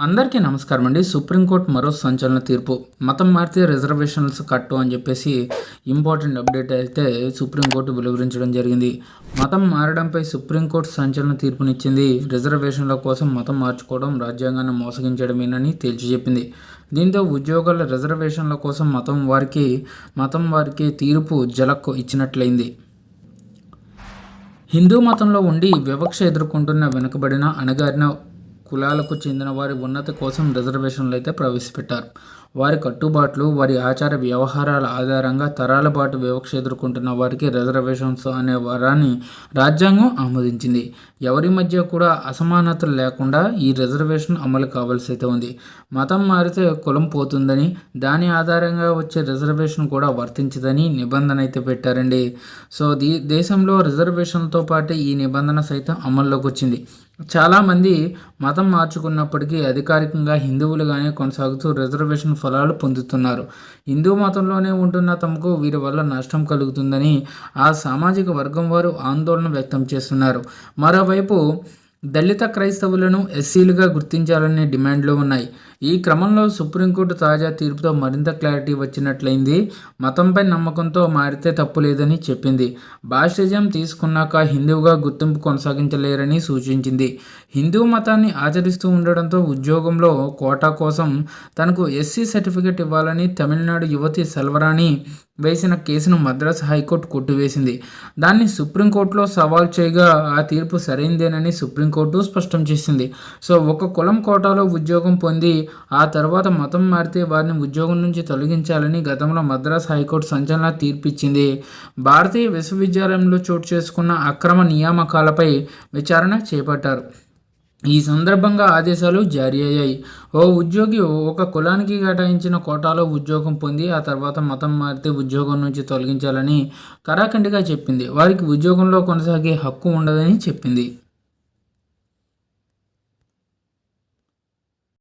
అందరికీ నమస్కారం అండి. సుప్రీంకోర్టు మరో సంచలన తీర్పు. మతం మారితే రిజర్వేషన్స్ కట్టు అని చెప్పేసి ఇంపార్టెంట్ అప్డేట్ అయితే సుప్రీంకోర్టు వెలువరించడం జరిగింది. మతం మారడంపై సుప్రీంకోర్టు సంచలన తీర్పునిచ్చింది. రిజర్వేషన్ల కోసం మతం మార్చుకోవడం రాజ్యాంగాన్ని మోసగించడమేనని తేల్చి చెప్పింది. దీంతో ఉద్యోగాల రిజర్వేషన్ల కోసం మతం వారికి మతం వారికి తీర్పు జలక్కు ఇచ్చినట్లయింది. హిందూ మతంలో ఉండి వివక్ష ఎదుర్కొంటున్న వెనుకబడిన అణగారిన కులాలకు చెందిన వారి ఉన్నతి కోసం రిజర్వేషన్లు అయితే ప్రవేశపెట్టారు. వారి కట్టుబాట్లు వారి ఆచార వ్యవహారాల ఆధారంగా తరాల పాటు వివక్ష ఎదుర్కొంటున్న వారికి రిజర్వేషన్స్ అనే వరాన్ని రాజ్యాంగం ఆమోదించింది. ఎవరి మధ్య కూడా అసమానతలు లేకుండా ఈ రిజర్వేషన్ అమలు కావాల్సి అయితే ఉంది. మతం మారితే కులం పోతుందని దాని ఆధారంగా వచ్చే రిజర్వేషన్ కూడా వర్తించదని నిబంధన అయితే పెట్టారండి. సో దీ దేశంలో రిజర్వేషన్తో పాటు ఈ నిబంధన సైతం అమల్లోకి వచ్చింది. చాలామంది మతం మార్చుకున్నప్పటికీ అధికారికంగా హిందువులుగానే కొనసాగుతూ రిజర్వేషన్ ఫలాలు పొందుతున్నారు. హిందూ మతంలోనే ఉంటున్న తమకు వీరి వల్ల నష్టం కలుగుతుందని ఆ సామాజిక వర్గం వారు ఆందోళన వ్యక్తం చేస్తున్నారు. మరోవైపు దళిత క్రైస్తవులను ఎస్సీలుగా గుర్తించాలనే డిమాండ్లు ఉన్నాయి. ఈ క్రమంలో సుప్రీంకోర్టు తాజా తీర్పుతో మరింత క్లారిటీ వచ్చినట్లయింది. మతంపై నమ్మకంతో మారితే తప్పు లేదని చెప్పింది. భాషజం తీసుకున్నాక హిందువుగా గుర్తింపు కొనసాగించలేరని సూచించింది. హిందూ మతాన్ని ఆచరిస్తూ ఉండడంతో ఉద్యోగంలో కోటా కోసం తనకు ఎస్సీ సర్టిఫికెట్ ఇవ్వాలని తమిళనాడు యువతి సెల్వరాణి వేసిన కేసును మద్రాసు హైకోర్టు కొట్టివేసింది దాన్ని సుప్రీంకోర్టులో సవాల్ చేయగా ఆ తీర్పు సరైందేనని సుప్రీంకోర్టు స్పష్టం చేసింది. సో ఒక కులం కోటాలో ఉద్యోగం పొంది ఆ తర్వాత మతం మారితే వారిని ఉద్యోగం నుంచి తొలగించాలని గతంలో మద్రాసు హైకోర్టు సంచలన తీర్పిచ్చింది. భారతీయ విశ్వవిద్యాలయంలో చోటు చేసుకున్న అక్రమ నియామకాలపై విచారణ చేపట్టారు. ఈ సందర్భంగా ఆదేశాలు జారీ అయ్యాయి. ఓ ఉద్యోగి ఒక కులానికి కేటాయించిన కోటాలో ఉద్యోగం పొంది ఆ తర్వాత మతం మారితే ఉద్యోగం నుంచి తొలగించాలని కరాఖండిగా చెప్పింది. వారికి ఉద్యోగంలో కొనసాగే హక్కు ఉండదని చెప్పింది.